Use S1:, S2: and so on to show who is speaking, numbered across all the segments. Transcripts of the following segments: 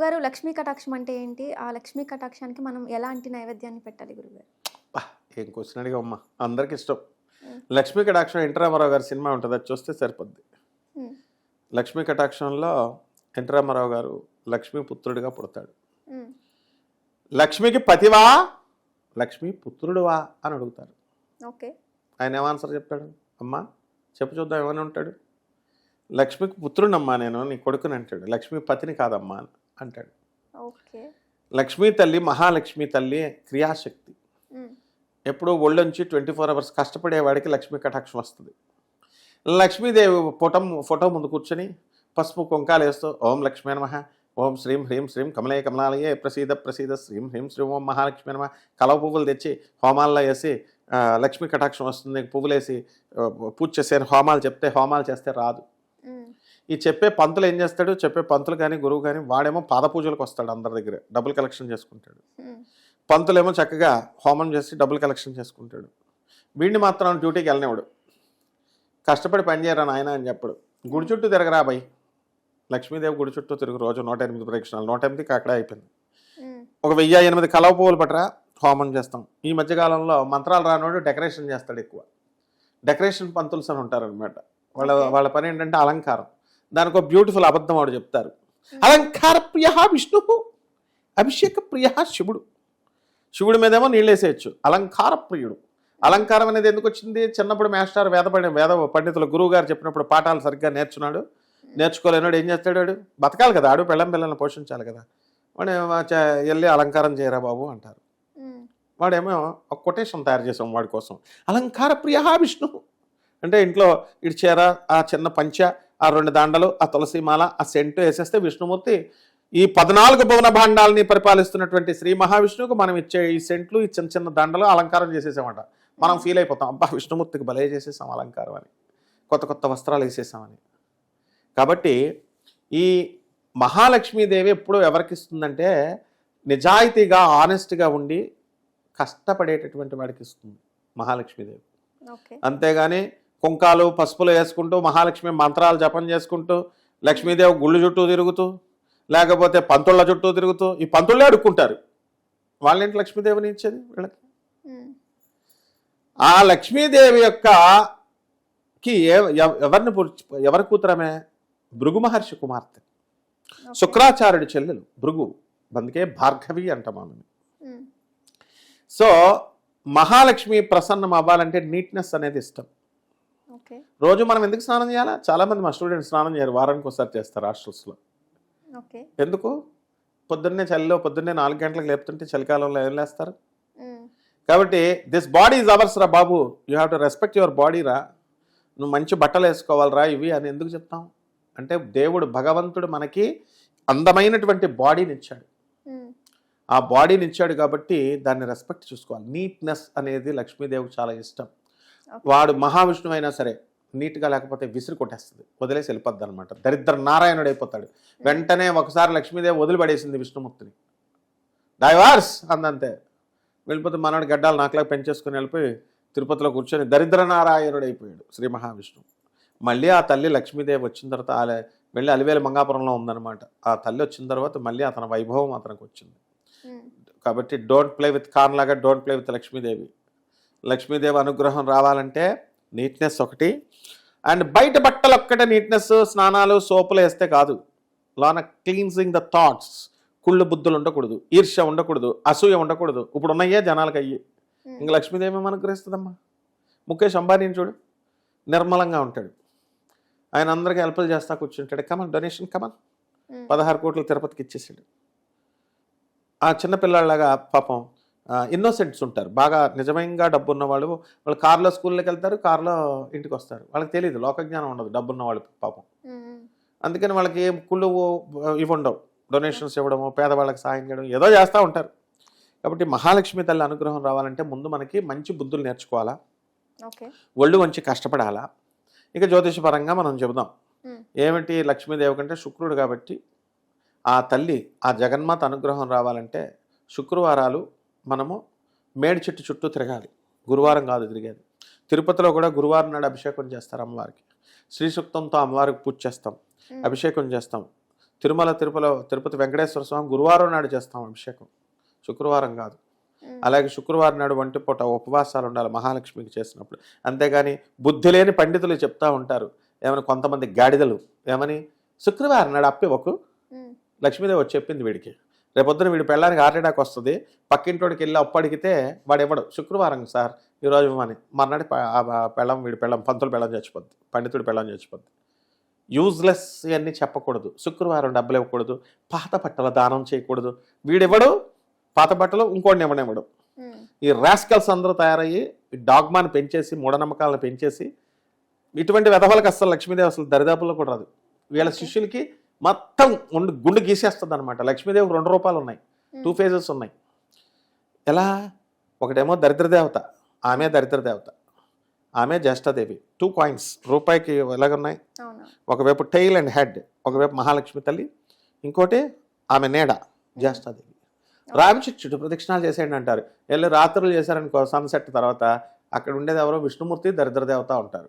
S1: గురుగారు లక్ష్మీ కటాక్షం అంటే ఏంటి? ఆ లక్ష్మీ కటాక్షానికి మనం ఎలాంటి నైవేద్యాన్ని పెట్టాలి గురుగారు?
S2: ఏం క్వశ్చన్ అడిగా అమ్మా అందరికి ఇష్టం. లక్ష్మీ కటాక్షం ఎన్టీ రామారావు గారి సినిమా ఉంటుంది అది చూస్తే సరిపోద్ది. లక్ష్మీ కటాక్షంలో ఎన్టీ రామారావు గారు లక్ష్మీ పుత్రుడిగా పుడతాడు. లక్ష్మికి పతివా? లక్ష్మీ పుత్రుడువా అని అడుగుతారు.
S1: ఓకే.
S2: ఆయన ఏం ఆన్సర్ చెప్తాడు? అమ్మా చెప్పు చూద్దాం ఏమని ఉంటాడు? లక్ష్మికి పుత్రుడమ్మా నేను నీ కొడుకుని అంటాడు. లక్ష్మీ పతిని కాదమ్మా అంటాడు. లక్ష్మీ తల్లి మహాలక్ష్మి తల్లి క్రియాశక్తి. ఎప్పుడూ ఒళ్ళొంచి ట్వంటీ ఫోర్ అవర్స్ కష్టపడేవాడికి లక్ష్మీ కటాక్షం వస్తుంది. లక్ష్మీదేవి ఫోటో ఫోటో ముందు కూర్చొని పసుపు కుంకాలు వేస్తూ ఓం లక్ష్మీ నమ ఓం శ్రీం హ్రీం శ్రీం కమలే కమలాలయే ప్రసీద ప్రసీద శ్రీం హ్రీం శ్రీం ఓం మహాలక్ష్మి నమ. కలవ పువ్వులు తెచ్చి హోమాల్లో వేసి లక్ష్మీ కటాక్షం వస్తుంది పువ్వులు వేసి ఆ, పూజ చేసే హోమాలు చెప్తే హోమాలు చేస్తే రాదు. ఈ చెప్పే పంతులు ఏం చేస్తాడు? చెప్పే పంతులు కానీ గురువు కానీ వాడేమో పాద పూజలకు వస్తాడు అందరి దగ్గర. డబ్బులు కలెక్షన్ చేసుకుంటాడు. పంతులేమో చక్కగా హోమం చేసి డబ్బులు కలెక్షన్ చేసుకుంటాడు. వీడిని మాత్రం డ్యూటీకి వెళ్ళనివాడు కష్టపడి పని చేయరా నాయన అని చెప్పడు. గుడి చుట్టూ తిరగరా బై? లక్ష్మీదేవి గుడి చుట్టూ తిరుగు. రోజు నూట ఎనిమిది ప్రదక్షిణాలు నూట ఎనిమిదికి అక్కడే అయిపోయింది. ఒక వెయ్యి ఎనిమిది కలవ పువ్వులు పట్టరా హోమం చేస్తాం. ఈ మధ్యకాలంలో మంత్రాలు రానోడు డెకరేషన్ చేస్తాడు ఎక్కువ. డెకరేషన్ పంతుల్స్ అని ఉంటారనమాట వాళ్ళ. వాళ్ళ పని ఏంటంటే అలంకారం. దానికి ఒక బ్యూటిఫుల్ అబద్ధం వాడు చెప్తారు. అలంకార ప్రియ విష్ణు అభిషేక ప్రియ శివుడు. శివుడి మీదేమో నీళ్ళు వేసేయచ్చు. అలంకార ప్రియుడు అలంకారం అనేది ఎందుకు వచ్చింది? చిన్నప్పుడు మాస్టర్ వేద పండి వేద పండితులు గురువు గారు చెప్పినప్పుడు పాఠాలు సరిగ్గా నేర్చున్నాడు నేర్చుకోలేనాడు ఏం చేస్తాడు వాడు? బతకాలి కదా ఆడు పెళ్ళం పిల్లల్ని పోషించాలి కదా. వాడు వెళ్ళి అలంకారం చేయరా బాబు అంటారు. వాడేమో ఒక కొటేషన్ తయారు చేసాం వాడి కోసం. అలంకార ప్రియ విష్ణు. అంటే ఇంట్లో ఇటు చీర ఆ చిన్న పంచ ఆ రెండు దండలు ఆ తులసి మాల ఆ సెంటు వేసేస్తే విష్ణుమూర్తి ఈ పద్నాలుగు భువన భాండాలని పరిపాలిస్తున్నటువంటి శ్రీ మహావిష్ణువుకు మనం ఇచ్చే ఈ సెంట్లు ఈ చిన్న చిన్న దండలు అలంకారం చేసేసామట. మనం ఫీల్ అయిపోతాం అబ్బా విష్ణుమూర్తికి భలే చేసేసాం అలంకారం అని. కొత్త కొత్త వస్త్రాలు వేసేసామని కాబట్టి ఈ మహాలక్ష్మీదేవి ఎప్పుడు ఎవరికి ఇస్తుందంటే నిజాయితీగా ఆనెస్ట్గా ఉండి కష్టపడేటటువంటి వాడికి ఇస్తుంది మహాలక్ష్మీదేవి. అంతేగాని కుంకాలు పసుపులు వేసుకుంటూ మహాలక్ష్మి మంత్రాలు జపం చేసుకుంటూ లక్ష్మీదేవి గుళ్ళు చుట్టూ తిరుగుతూ లేకపోతే పంతుళ్ళ చుట్టూ తిరుగుతూ ఈ పంతుళ్ళే అడుక్కుంటారు. వాళ్ళేంటి లక్ష్మీదేవిని ఇచ్చేది వీళ్ళకి? ఆ లక్ష్మీదేవి యొక్క కి ఎవరిని ఎవరి కూతురమే? భృగు మహర్షి కుమార్తె. శుక్రాచార్యుడి చెల్లెలు భృగు. అందుకే భార్గవి అంటాం ఆమెను సో మహాలక్ష్మి ప్రసన్నం అవ్వాలంటే నీట్నెస్ అనేది ఇష్టం. రోజు మనం ఎందుకు స్నానం చేయాలా? చాలా మంది మా స్టూడెంట్స్ స్నానం చేయరు వారానికి ఒకసారి చేస్తారు హాస్టల్స్లో.
S1: ఓకే.
S2: ఎందుకు? పొద్దున్నే చలిలో పొద్దున్నే నాలుగు గంటలకు లేపుతుంటే చలికాలంలో ఏం లేస్తారు? కాబట్టి దిస్ బాడీ ఈజ్ అవర్స్ రా బాబు you have to respect your body రా. నువ్వు మంచి బట్టలు వేసుకోవాలిరా ఇవి అని ఎందుకు చెప్తాం? అంటే దేవుడు భగవంతుడు మనకి అందమైనటువంటి బాడీని ఇచ్చాడు. ఆ బాడీని ఇచ్చాడు కాబట్టి దాన్ని రెస్పెక్ట్ చూసుకోవాలి. నీట్నెస్ అనేది లక్ష్మీదేవికి చాలా ఇష్టం. వాడు మహావిష్ణువు అయినా సరే నీట్గా లేకపోతే విసిరి కొట్టేస్తుంది. వదిలేసి వెళ్ళిపోద్ది అనమాట దరిద్ర నారాయణుడు అయిపోతాడు. వెంటనే ఒకసారి లక్ష్మీదేవి వదిలిపడేసింది విష్ణుమూర్తిని. డైవార్స్! అందంతే. వెళ్ళిపోతే మనవాడు గడ్డాలు నాకులా పెంచేసుకుని వెళ్ళిపోయి తిరుపతిలో కూర్చొని దరిద్ర నారాయణుడు అయిపోయాడు శ్రీ మహావిష్ణువు. మళ్ళీ ఆ తల్లి లక్ష్మీదేవి వచ్చిన తర్వాత ఆ వెళ్ళి అలివేలు మంగాపురంలో ఉందన్నమాట. ఆ తల్లి వచ్చిన తర్వాత మళ్ళీ అతని వైభవం అతనికి వచ్చింది.
S1: ఉమ్,
S2: కాబట్టి డోంట్ ప్లే విత్ కాన్ లాగా don't play with Lakshmidevi. Lakshmidevi అనుగ్రహం రావాలంటే నీట్నెస్ ఒకటి. అండ్ బయట బట్టలు ఒక్కటే నీట్నెస్ స్నానాలు సోపులు వేస్తే కాదు. లోన క్లీన్సింగ్ ద థాట్స్ కుళ్ళు బుద్ధులు ఉండకూడదు ఈర్ష్య ఉండకూడదు అసూయ ఉండకూడదు. ఇప్పుడు ఉన్నాయే జనాలకు అయ్యి. ఇంక లక్ష్మీదేవి ఏమో అనుగ్రహిస్తుందమ్మా? ముఖేష్ అంబానీని చూడు నిర్మలంగా ఉంటాడు. ఆయన అందరికీ హెల్ప్లు చేస్తా కూర్చుంటాడు. కమన్ డొనేషన్ కమన్ పదహారు కోట్లు తిరుపతికి ఇచ్చేసాడు. ఆ చిన్నపిల్లలాగా పాపం ఇన్నోసెంట్స్ ఉంటారు. బాగా నిజంగా డబ్బు ఉన్నవాళ్ళు వాళ్ళు కార్లో స్కూల్లోకి వెళ్తారు కార్లో ఇంటికి వస్తారు. వాళ్ళకి తెలియదు లోకజ్ఞానం ఉండదు డబ్బు ఉన్న వాళ్ళు పాపం. అందుకని వాళ్ళకి ఏం కుళ్ళు ఇవి ఉండవు. డొనేషన్స్ ఇవ్వడము పేదవాళ్ళకి సాయం చేయడం ఏదో చేస్తూ ఉంటారు. కాబట్టి మహాలక్ష్మి తల్లి అనుగ్రహం రావాలంటే ముందు మనకి మంచి బుద్ధులు నేర్చుకోవాలా? ఒళ్ళు వంచి కష్టపడాలా? ఇక జ్యోతిషపరంగా మనం చెబుదాం. ఏమిటి లక్ష్మీదేవి కంటే శుక్రుడు కాబట్టి ఆ తల్లి ఆ జగన్మాత అనుగ్రహం రావాలంటే శుక్రవారాలు మనము మేడి చెట్టు చుట్టూ తిరగాలి. గురువారం కాదు తిరిగేది. తిరుపతిలో కూడా గురువారం నాడు అభిషేకం చేస్తారు అమ్మవారికి. శ్రీ సూక్తంతో అమ్మవారికి పూజ చేస్తాం. అభిషేకం చేస్తాం. తిరుమల తిరుపతిలో తిరుపతి వెంకటేశ్వర స్వామి గురువారం నాడు చేస్తాం అభిషేకం. శుక్రవారం కాదు. అలాగే శుక్రవారం నాడు వంటి పూట ఉపవాసాలు ఉండాలి మహాలక్ష్మికి చేసినప్పుడు. అంతేగాని బుద్ధి లేని పండితులు చెప్తా ఉంటారు. ఏమని కొంతమంది గాడిదలు? ఏమని? శుక్రవారం నాడు అప్పివ్వకు
S1: మ్మ్.
S2: లక్ష్మీదేవి వచ్చి చెప్పింది వీడికి. రేపొద్దున వీడి పెళ్ళానికి హార్ట్ అటాక్ వస్తుంది. పక్కింటోడికి వెళ్ళి అప్పు అడిగితే వాడు ఇవ్వడు. శుక్రవారం సార్ ఈరోజు ఇవ్వమని. మర్నాడు పెళ్ళం వీడి పెళ్ళం పంతులు పెళ్ళం చచ్చిపోద్ది. పండితుడి పెళ్ళం చచ్చిపోద్ది. యూజ్లెస్ ఇవన్నీ చెప్పకూడదు. శుక్రవారం డబ్బులు ఇవ్వకూడదు. పాత బట్టల దానం చేయకూడదు. వీడివ్వడు పాత బట్టలు ఇంకోటిని ఇవ్వనివ్వడు.
S1: మ్మ్.
S2: ఈ రాస్కల్స్ అందరూ తయారయ్యి ఈ డాగ్మాని పెంచేసి మూఢనమ్మకాలను పెంచేసి ఇటువంటి వెధవలకు అసలు లక్ష్మీదేవి అసలు దరిదాపుల్లో కూడా రాదు. వీళ్ళ శిష్యులకి మొత్తం ఉండు గుండు గీసేస్తుంది అనమాట లక్ష్మీదేవికి రెండు రూపాయలు ఉన్నాయి టూ ఫేజెస్ ఉన్నాయి. ఎలా? ఒకటేమో దరిద్ర దేవత ఆమె దరిద్ర దేవత ఆమె జ్యేష్ఠాదేవి. టూ కాయిన్స్ రూపాయికి ఎలాగున్నాయి? ఒకవైపు టైల్ అండ్ హెడ్ ఒకవైపు మహాలక్ష్మి తల్లి ఇంకోటి ఆమె నీడ జ్యేష్ఠాదేవి. రామచిచ్చుడు ప్రదక్షిణాలు చేసేయండి అంటారు వెళ్ళి రాత్రులు చేశారనుకో సన్సెట్ తర్వాత అక్కడ ఉండేది ఎవరో? విష్ణుమూర్తి దరిద్ర దేవత ఉంటారు.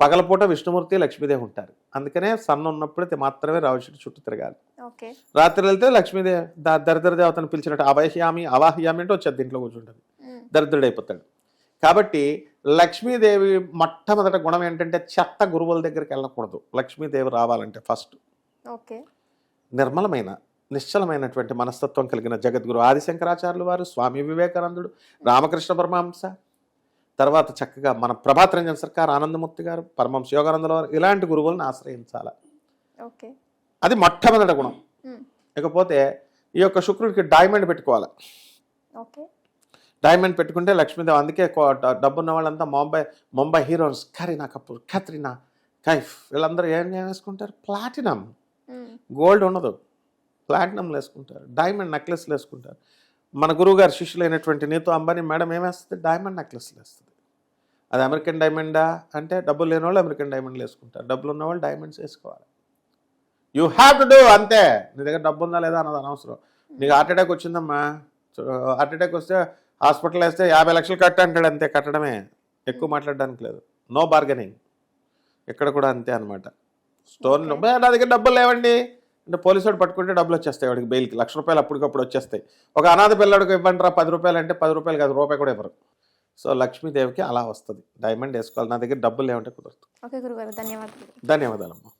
S2: పగలపూట విష్ణుమూర్తి లక్ష్మీదేవి ఉంటారు. అందుకనే సన్ ఉన్నప్పుడు మాత్రమే రామచిట్టు చుట్టూ తిరగాలి. రాత్రి వెళ్తే లక్ష్మీదేవి దరిద్ర దేవతను పిలిచినట్టు అవాహ్యామి అవాహ్యామి అంటే వచ్చేది దీంట్లో కూర్చుంటుంది.
S1: మ్మ్.
S2: దరిద్రుడైపోతాడు. కాబట్టి లక్ష్మీదేవి మొట్టమొదటి గుణం ఏంటంటే చెత్త గురువుల దగ్గరికి వెళ్ళకూడదు. లక్ష్మీదేవి రావాలంటే ఫస్ట్
S1: ఓకే
S2: నిర్మలమైన నిశ్చలమైనటువంటి మనస్తత్వం కలిగిన జగద్గురు ఆదిశంకరాచార్యులు వారు స్వామి వివేకానందుడు రామకృష్ణ పరమహంస తర్వాత చక్కగా మన ప్రభాత్ రంజన్ సర్కార్ ఆనందమూర్తి గారు పరమహంస యోగానందుల వారు ఇలాంటి గురువులను ఆశ్రయించాలి.
S1: ఓకే.
S2: అది మొట్టమొదటి గుణం. ఇకపోతే ఈ యొక్క శుక్రుడికి డైమండ్ పెట్టుకోవాలి. డైమండ్ పెట్టుకుంటే లక్ష్మీదేవి అందుకే డబ్బున్న వాళ్ళంతా ముంబై ముంబై హీరోస్ కరీనా కపూర్ కత్రినా కైఫ్ వీళ్ళందరూ ఏం వేసుకుంటారు? ప్లాటినం. గోల్డ్ ఉండదు. ప్లాటినంలు వేసుకుంటారు. డైమండ్ నెక్లెస్లు వేసుకుంటారు. మన గురువుగారు శిష్యులైనటువంటి నీతో అంబానీ మేడం ఏమేస్తుంది? డైమండ్ నెక్లెస్లు వేస్తుంది. అది అమెరికన్ డైమండా అంటే డబ్బులు లేని వాళ్ళు అమెరికన్ డైమండ్లు వేసుకుంటారు. డబ్బులు ఉన్న వాళ్ళు డైమండ్స్ వేసుకోవాలి. యూ హ్యావ్ టు డూ అంతే. నీ దగ్గర డబ్బు ఉందా లేదా అన్నది అనవసరం. నీకు హార్ట్ అటాక్ వచ్చిందమ్మా. హార్ట్ అటాక్ వస్తే హాస్పిటల్ వేస్తే యాభై లక్షలు కట్ట అంటాడు అంతే కట్టడమే. ఎక్కువ మాట్లాడడానికి లేదు. నో బార్గెనింగ్ ఇక్కడ కూడా అంతే అనమాట స్టోన్. నా దగ్గర డబ్బులు లేవండి. అంటే పోలీసు వాడు పట్టుకుంటే డబ్బులు వచ్చేస్తాయి వాడికి బెయిల్కి. లక్ష రూపాయలు అప్పటికప్పుడు వచ్చేస్తాయి. ఒక అనాథ పిల్లడికి ఇవ్వండి రా పది రూపాయలు అంటే పది రూపాయలు కాదు రూపాయి కూడా ఇవ్వరు. సో లక్ష్మీదేవికి అలా వస్తుంది. డైమండ్ వేసుకోవాలి. నా దగ్గర డబ్బులు లేవంటే కుదరదు.
S1: ఓకే గురుగారు ధన్యవాదాలు.
S2: ధన్యవాదాలమ్మా.